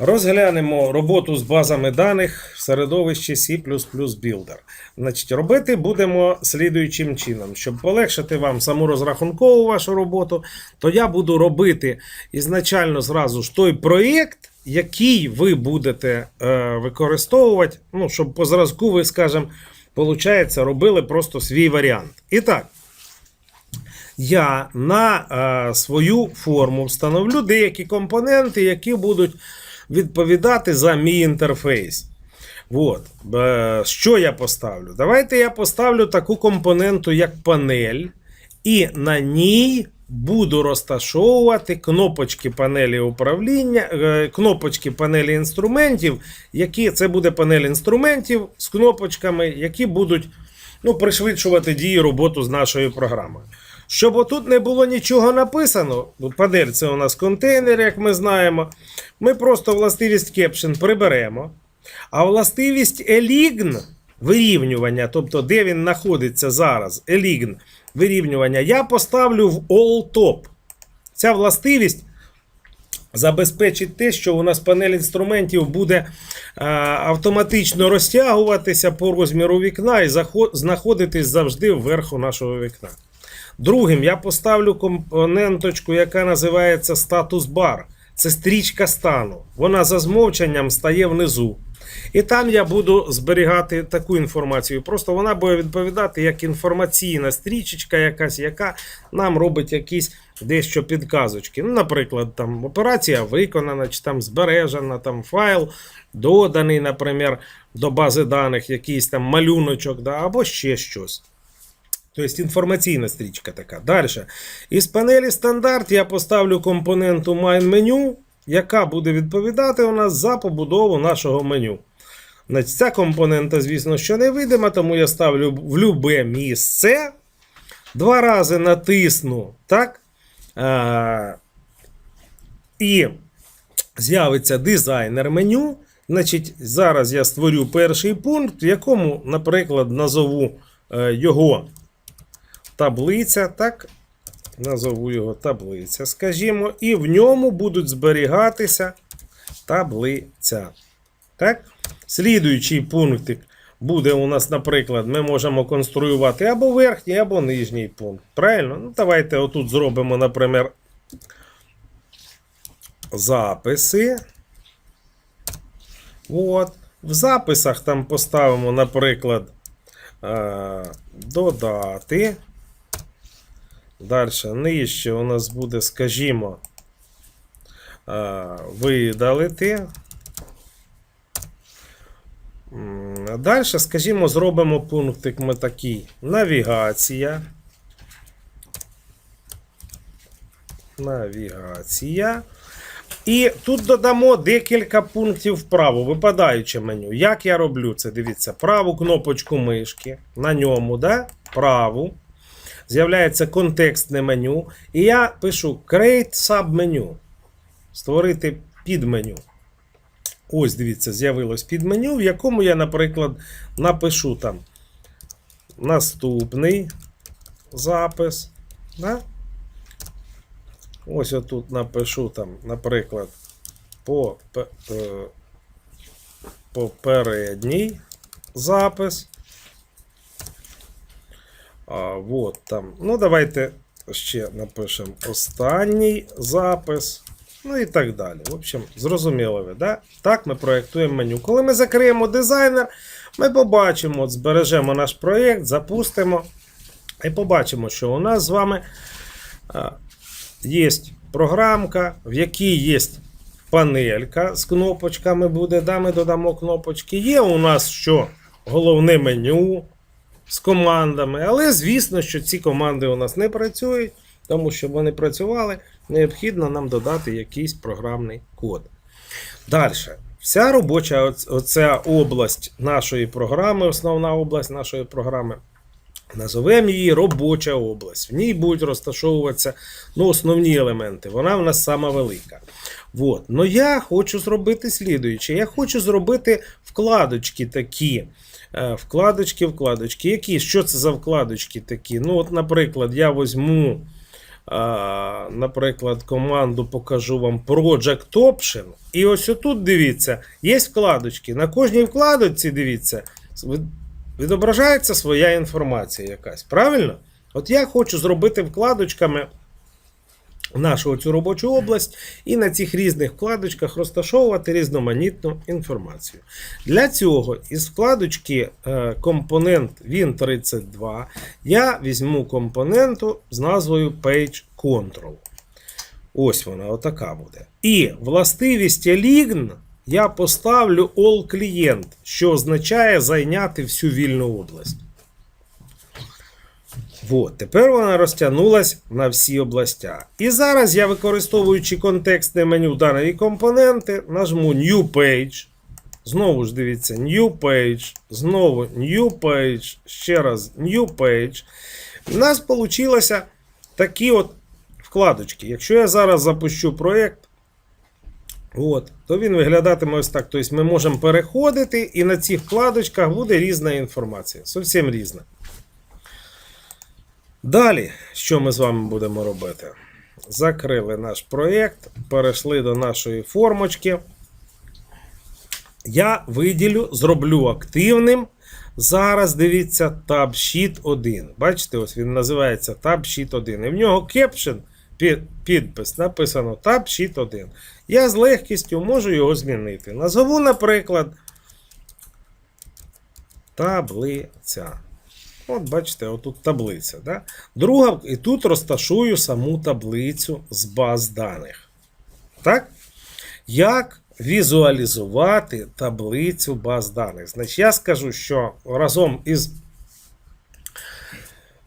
Розглянемо роботу з базами даних в середовищі C Builder. Значить, робити будемо слідуючим чином. Щоб полегшити вам саму розрахункову вашу роботу, то я буду робити ізначально зразу ж той проєкт, який ви будете е, використовувати, ну, щоб по зразку ви, скажімо, получається, робили просто свій варіант. І так, я на е, свою форму встановлю деякі компоненти, які будуть відповідати за мій інтерфейс. От. Е, що я поставлю? Давайте я поставлю таку компоненту, як панель, і на ній буду розташовувати кнопочки панелі управління, е, кнопочки панелі інструментів, які це буде панель інструментів з кнопочками, які будуть ну, пришвидшувати дію роботу з нашою програмою. Щоб отут не було нічого написано, панель це у нас контейнер, як ми знаємо. Ми просто властивість caption приберемо. А властивість elign вирівнювання, тобто де він знаходиться зараз, elign вирівнювання, я поставлю в all top. Ця властивість забезпечить те, що у нас панель інструментів буде а, автоматично розтягуватися по розміру вікна і знаходитись завжди вверху нашого вікна. Другим я поставлю компоненточку, яка називається статус бар. Це стрічка стану. Вона за змовчанням стає внизу. І там я буду зберігати таку інформацію. Просто вона буде відповідати як інформаційна стрічечка, якась, яка нам робить якісь дещо підказочки. Ну, наприклад, там операція виконана, чи там збережена, там файл доданий, наприклад, до бази даних, якийсь там малюночок, да, або ще щось. Тобто інформаційна стрічка така. Далі. Із панелі стандарт я поставлю компоненту Mine Menu, яка буде відповідати у нас за побудову нашого меню. Значить, Ця компонента, звісно, що не видима, тому я ставлю в любе місце. Два рази натисну. так? А, і з'явиться дизайнер меню. Значить, зараз я створю перший пункт, в якому, наприклад, назову е, його таблиця, так? Назову його таблиця, скажімо, і в ньому будуть зберігатися таблиця. Так? Слідуючий пунктик буде у нас, наприклад, ми можемо конструювати або верхній, або нижній пункт. Правильно? Ну, давайте отут зробимо, наприклад, записи. От. В записах там поставимо, наприклад, е, додати. Далі нижче у нас буде, скажімо, е, видалити. Далі, скажімо, зробимо пунктик ми такий. Навігація. Навігація. І тут додамо декілька пунктів вправо, випадаюче меню. Як я роблю це? Дивіться, праву кнопочку мишки. На ньому, да? праву. З'являється контекстне меню. І я пишу Create submenu. Створити підменю. Ось, дивіться, з'явилось підменю, в якому я, наприклад, напишу там наступний запис. Да? Ось отут напишу там, наприклад, по, попередній запис. А, вот там. Ну, давайте ще напишемо останній запис. Ну і так далі. В общем, зрозуміло ви, да? Так ми проєктуємо меню. Коли ми закриємо дизайнер, ми побачимо, от збережемо наш проєкт, запустимо. І побачимо, що у нас з вами є програмка, в якій є панелька з кнопочками буде. Да, ми додамо кнопочки. Є у нас що? Головне меню з командами. Але звісно, що ці команди у нас не працюють, тому що вони працювали, необхідно нам додати якийсь програмний код. Далі. Вся робоча оця область нашої програми, основна область нашої програми, назовемо її робоча область. В ній будуть розташовуватися ну, основні елементи. Вона в нас сама велика. Вот. Но я хочу зробити слідуюче. Я хочу зробити вкладочки такі. Е, Вкладочки, вкладочки. Які? Що це за вкладочки такі? Ну, от, наприклад, я візьму наприклад, команду покажу вам Project Option. І ось отут дивіться, є вкладочки. На кожній вкладочці, дивіться, відображається своя інформація якась. Правильно? От я хочу зробити вкладочками нашу цю робочу область і на цих різних вкладочках розташовувати різноманітну інформацію. Для цього із вкладочки е, компонент Win32 я візьму компоненту з назвою Page Control. Ось вона, отака буде. І властивість Elign я поставлю All Client, що означає зайняти всю вільну область. От, тепер вона розтягнулась на всі областя. І зараз я, використовуючи контекстне меню даної компоненти, нажму New Page. Знову ж дивіться, New Page, знову New Page, ще раз New Page. У нас вийшло такі от вкладочки. Якщо я зараз запущу проєкт, то він виглядатиме ось так. Тобто ми можемо переходити, і на цих вкладочках буде різна інформація. Зовсім різна. Далі, що ми з вами будемо робити? Закрили наш проєкт, перейшли до нашої формочки. Я виділю, зроблю активним. Зараз дивіться Tab Sheet 1. Бачите, ось він називається Tab Sheet 1. І в нього кепшн, під, підпис написано Tab Sheet 1. Я з легкістю можу його змінити. Назову, наприклад, таблиця. От, бачите, отут таблиця. Да? Друга, і тут розташую саму таблицю з баз даних. Так? Як візуалізувати таблицю баз даних? Значить, я скажу, що разом із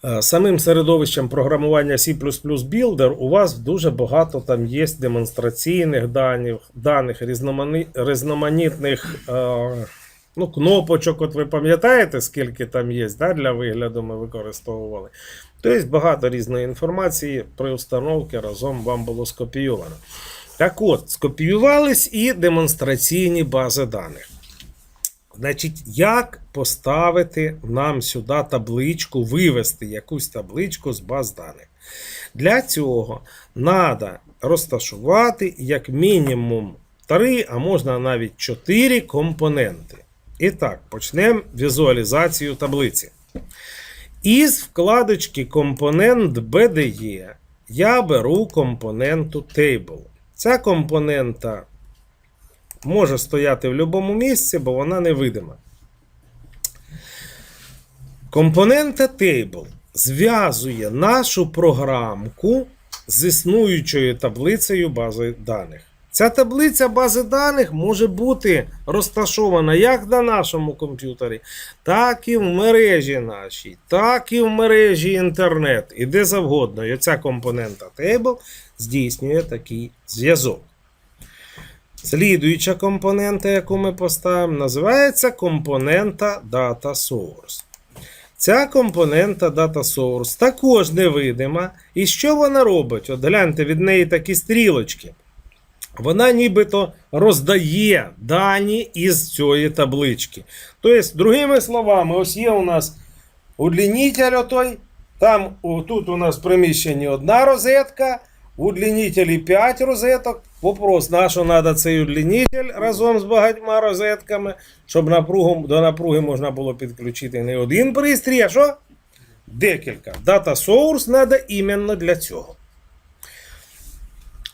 е, самим середовищем програмування C Builder у вас дуже багато там є демонстраційних даних, даних різноманітних. Е, Ну, кнопочок, от ви пам'ятаєте, скільки там є, да, для вигляду ми використовували. Тобто багато різної інформації при установці разом вам було скопійовано. Так от, скопіювались і демонстраційні бази даних. Значить, як поставити нам сюди табличку, вивести якусь табличку з баз даних? Для цього треба розташувати як мінімум 3, а можна навіть 4 компоненти. І так, почнемо візуалізацію таблиці. Із вкладочки компонент BDE я беру компоненту Table. Ця компонента може стояти в будь-якому місці, бо вона невидима. Компонента Table зв'язує нашу програмку з існуючою таблицею бази даних. Ця таблиця бази даних може бути розташована як на нашому комп'ютері, так і в мережі нашій, так і в мережі інтернет, і де завгодно. І ця компонента Table здійснює такий зв'язок. Слідуюча компонента, яку ми поставимо, називається компонента Data Source. Ця компонента Data Source також невидима. І що вона робить? От гляньте від неї такі стрілочки. Вона нібито роздає дані із цієї таблички. Тобто, другими словами, ось є у нас удлінитель отой. Там тут у нас в приміщенні одна розетка, в удлінителі 5 розеток. Вопрос, на що треба цей удлінитель разом з багатьма розетками, щоб напругу, до напруги можна було підключити не один пристрій, а що? Декілька. Data Source треба іменно для цього.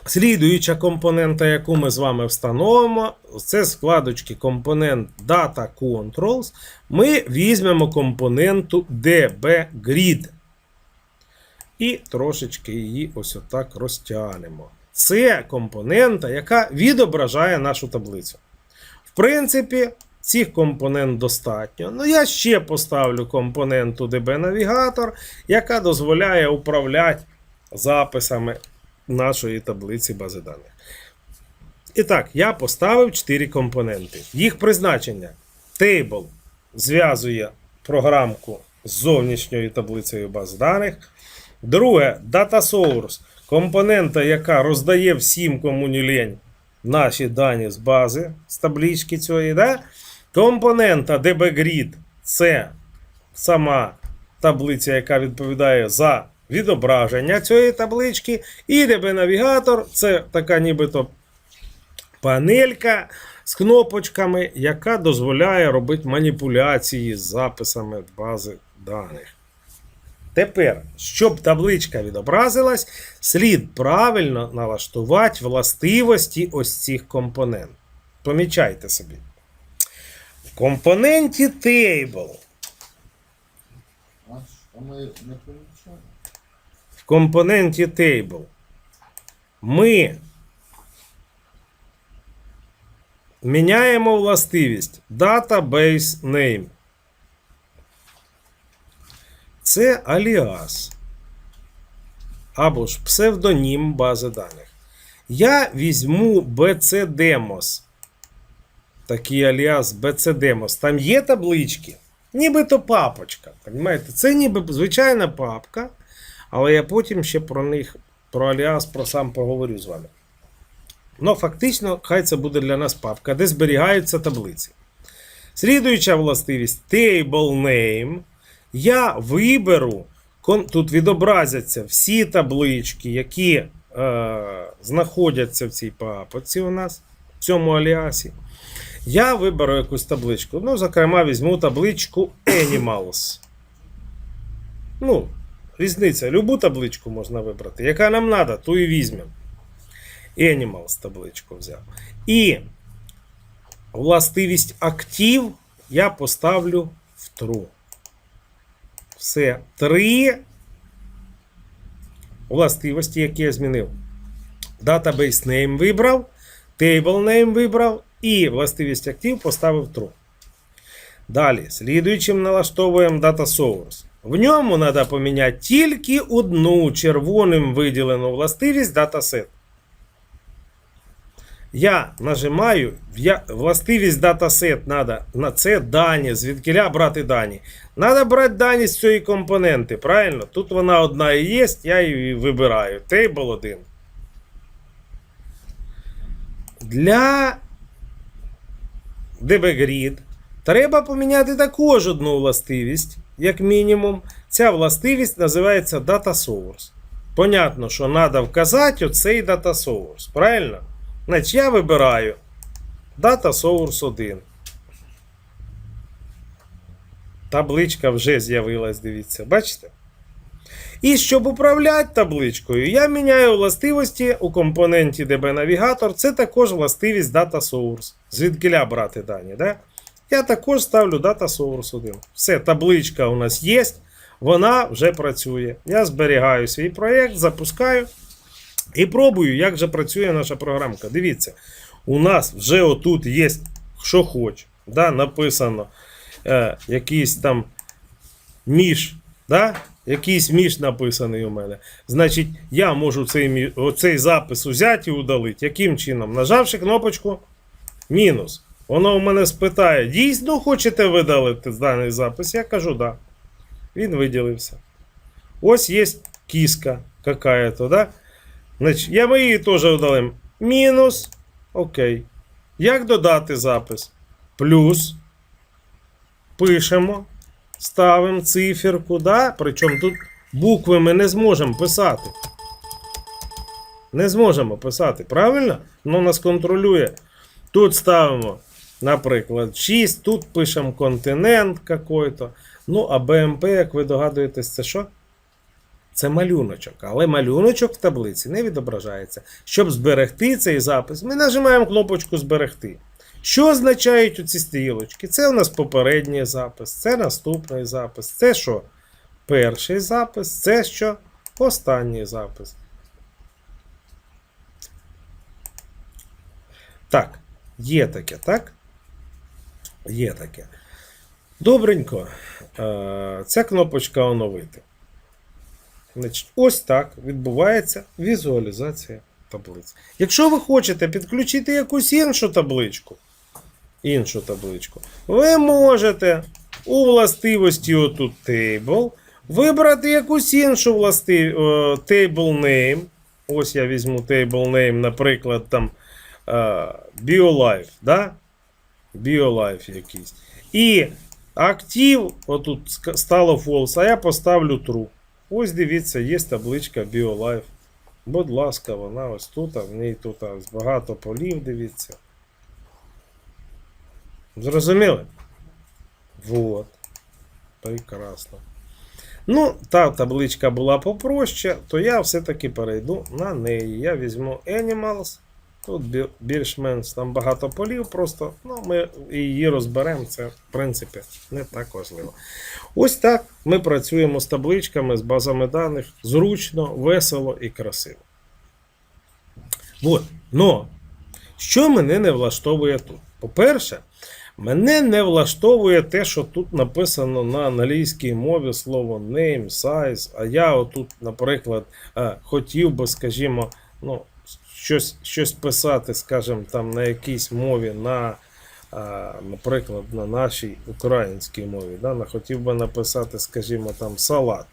Слідуюча компонента, яку ми з вами встановимо, це з вкладочки компонент Data Controls. Ми візьмемо компоненту DB Grid. І трошечки її ось отак розтягнемо. Це компонента, яка відображає нашу таблицю. В принципі, цих компонент достатньо. Ну, я ще поставлю компоненту DB Navigator, яка дозволяє управляти записами нашої таблиці бази даних. І так, я поставив 4 компоненти. Їх призначення. Table зв'язує програмку з зовнішньою таблицею баз даних. Друге, Data Source компонента, яка роздає всім, кому не лень, наші дані з бази, з таблички цієї. Да? Компонента DBGrid це сама таблиця, яка відповідає за відображення цієї таблички. І DB-навігатор це така нібито панелька з кнопочками, яка дозволяє робити маніпуляції з записами бази даних. Тепер, щоб табличка відобразилась, слід правильно налаштувати властивості ось цих компонент. Помічайте собі. В компоненті Table. Що ми не компоненті Table ми міняємо властивість Database Name. Це аліас. Або ж псевдонім бази даних. Я візьму BCDemos. Такий аліас BCDemos. Там є таблички. Нібито папочка. Понимаєте? Це ніби звичайна папка. Але я потім ще про них, про аліас, про сам поговорю з вами. Ну, фактично, хай це буде для нас папка, де зберігаються таблиці. Слідуюча властивість Table Name. Я виберу, тут відобразяться всі таблички, які е, знаходяться в цій папці у нас, в цьому аліасі. Я виберу якусь табличку. Ну, зокрема, візьму табличку Animals. Ну, різниця. Любу табличку можна вибрати. Яка нам треба, ту і візьмемо. Animals табличку взяв. І властивість актив я поставлю в true. Все. Три властивості, які я змінив. Database name вибрав, table name вибрав і властивість актив поставив true. Далі, слідуючим налаштовуємо Data Source. В ньому треба поміняти тільки одну червоним виділену властивість dataset. Я нажимаю, я, властивість dataset надо, на це дані, звідкиля брати дані. Надо брати дані з цієї компоненти, правильно? Тут вона одна і є, я її вибираю. Table 1. Для DBGrid треба поміняти також одну властивість, як мінімум. Ця властивість називається Data Source. Понятно, що треба вказати оцей Data Source, правильно? Значить, я вибираю Data Source 1. Табличка вже з'явилась, дивіться, бачите? І щоб управляти табличкою, я міняю властивості у компоненті DB Navigator. Це також властивість Data Source. Звідкиля брати дані. Да? Я також ставлю Data Source 1. Все, табличка у нас є, вона вже працює. Я зберігаю свій проєкт, запускаю і пробую, як же працює наша програмка. Дивіться, у нас вже отут є, що хоч. Да, написано е, якийсь там між. Да? Якийсь між написаний у мене. Значить, я можу цей, оцей запис взяти і удалити. Яким чином? Нажавши кнопочку мінус. Воно у мене спитає: дійсно хочете видалити даний запис? Я кажу, да. Він виділився. Ось є кіска какая-то, да? Значить, я ми її теж удалим. Мінус. Окей. Як додати запис? Плюс. Пишемо. Ставимо циферку, да? Причому тут букви ми не зможемо писати. Не зможемо писати, правильно? Воно нас контролює. Тут ставимо, наприклад, 6, тут пишемо континент какой-то. Ну, а БМП, як ви догадуєтесь, це що? Це малюночок, але малюночок в таблиці не відображається. Щоб зберегти цей запис, ми нажимаємо кнопочку Зберегти. Що означають ці стрілочки? Це у нас попередній запис, це наступний запис, це що? Перший запис, це що? Останній запис. Так, є таке, так? Є таке. Добренько. Е, Ця кнопочка оновити. Значить, ось так відбувається візуалізація таблиць. Якщо ви хочете підключити якусь іншу табличку, іншу табличку, ви можете у властивості отут Table вибрати якусь іншу властив... е, Table Name. Ось я візьму Table Name, наприклад, там е, BioLife. Да? BioLife якийсь. І актив, отут стало false, а я поставлю true. Ось дивіться, є табличка BioLife. Будь ласка, вона ось тут, а в ній тут багато полів, дивіться. Зрозуміли? Вот. Прекрасно. Ну, та табличка була попроще, то я все-таки перейду на неї. Я візьму Animals. Тут більш-менш там багато полів, просто ну, ми її розберемо. Це, в принципі, не так важливо. Ось так ми працюємо з табличками, з базами даних зручно, весело і красиво. От. Но, що мене не влаштовує тут? По-перше, мене не влаштовує те, що тут написано на англійській мові слово name, size, а я отут, наприклад, е, хотів би, скажімо, ну, щось, щось писати, скажімо, там на якійсь мові, на, е, наприклад, на нашій українській мові. Да? Хотів би написати, скажімо, там салат.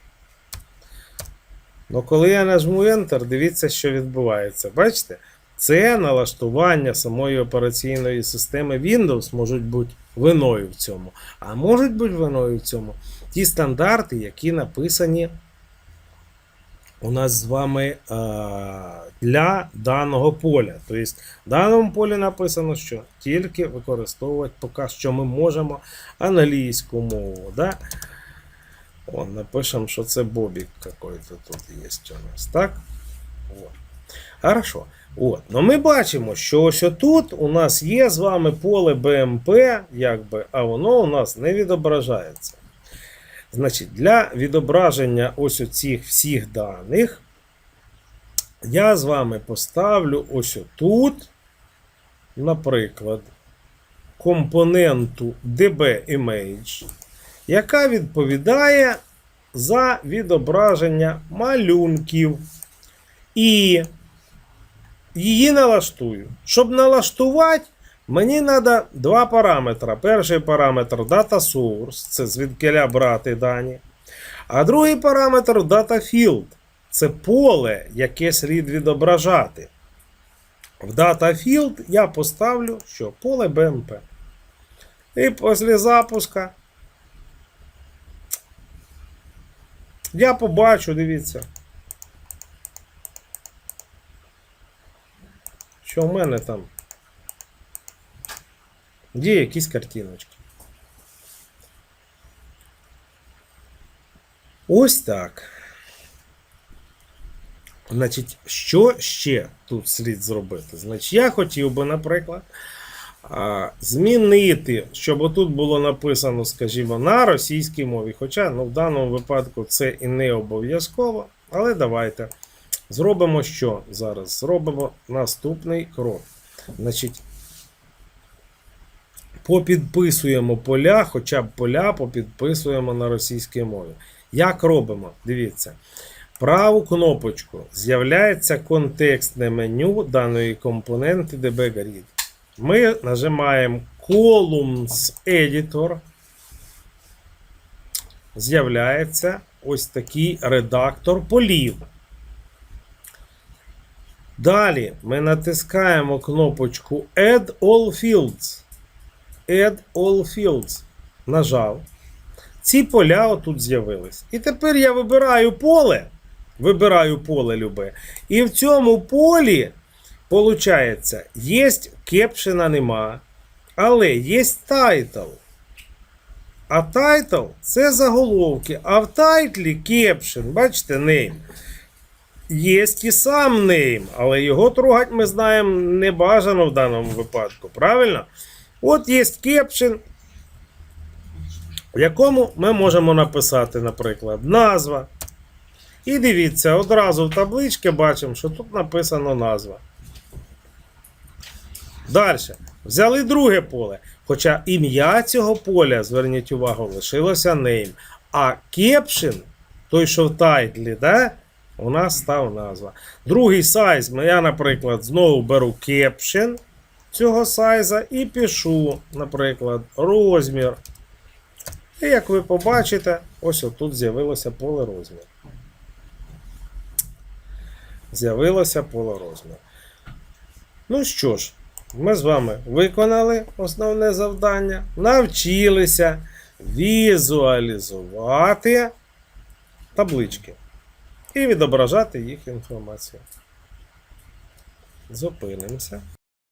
Ну, коли я нажму Enter, дивіться, що відбувається. Бачите? Це налаштування самої операційної системи Windows можуть бути виною в цьому. А можуть бути виною в цьому ті стандарти, які написані у нас з вами а, для даного поля. Тобто в даному полі написано, що тільки використовувати поки що ми можемо англійську мову. Да? О, напишемо, що це Бобік какой-то тут є у нас, так? От. Хорошо. От. Ну ми бачимо, що ось тут у нас є з вами поле БМП, якби, а воно у нас не відображається. Значить, для відображення ось оцих всіх даних я з вами поставлю ось тут, наприклад, компоненту DB-Image, яка відповідає за відображення малюнків. І її налаштую. Щоб налаштувати, мені треба два параметри. Перший параметр Data Source, це звідкиля брати дані. А другий параметр Data Field. Це поле, яке слід відображати. В Data Field я поставлю що? поле BMP. І після запуска я побачу, дивіться. Що в мене там? Є якісь картиночки. Ось так. Значить, що ще тут слід зробити? Значить, я хотів би, наприклад, змінити, щоб отут було написано, скажімо, на російській мові. Хоча ну, в даному випадку це і не обов'язково. Але давайте зробимо що зараз? Зробимо наступний крок. Значить, попідписуємо поля, хоча б поля попідписуємо на російській мові. Як робимо? Дивіться. Праву кнопочку з'являється контекстне меню даної компоненти DB Grid. Ми нажимаємо Columns Editor. З'являється ось такий редактор полів. Далі ми натискаємо кнопочку Add All Fields. Add All Fields. Нажав. Ці поля отут з'явились. І тепер я вибираю поле. Вибираю поле любе. І в цьому полі, виходить, є кепшена нема, але є тайтл. А тайтл це заголовки. А в тайтлі кепшен, бачите, нейм. Є і сам нейм, але його трогати ми знаємо не бажано в даному випадку. Правильно? От є кепшен, в якому ми можемо написати, наприклад, назва. І дивіться, одразу в табличці бачимо, що тут написано назва. Далі. Взяли друге поле. Хоча ім'я цього поля, зверніть увагу, лишилося name. А кепшин, той, що в тайтлі, да, у нас став назва. Другий сайз, я, наприклад, знову беру кепшин цього сайза і пишу, наприклад, розмір. І як ви побачите, ось отут з'явилося поле розмір. З'явилося поле розмір. Ну що ж, ми з вами виконали основне завдання, навчилися візуалізувати таблички. і відображати їх інформацію. Зупинимося.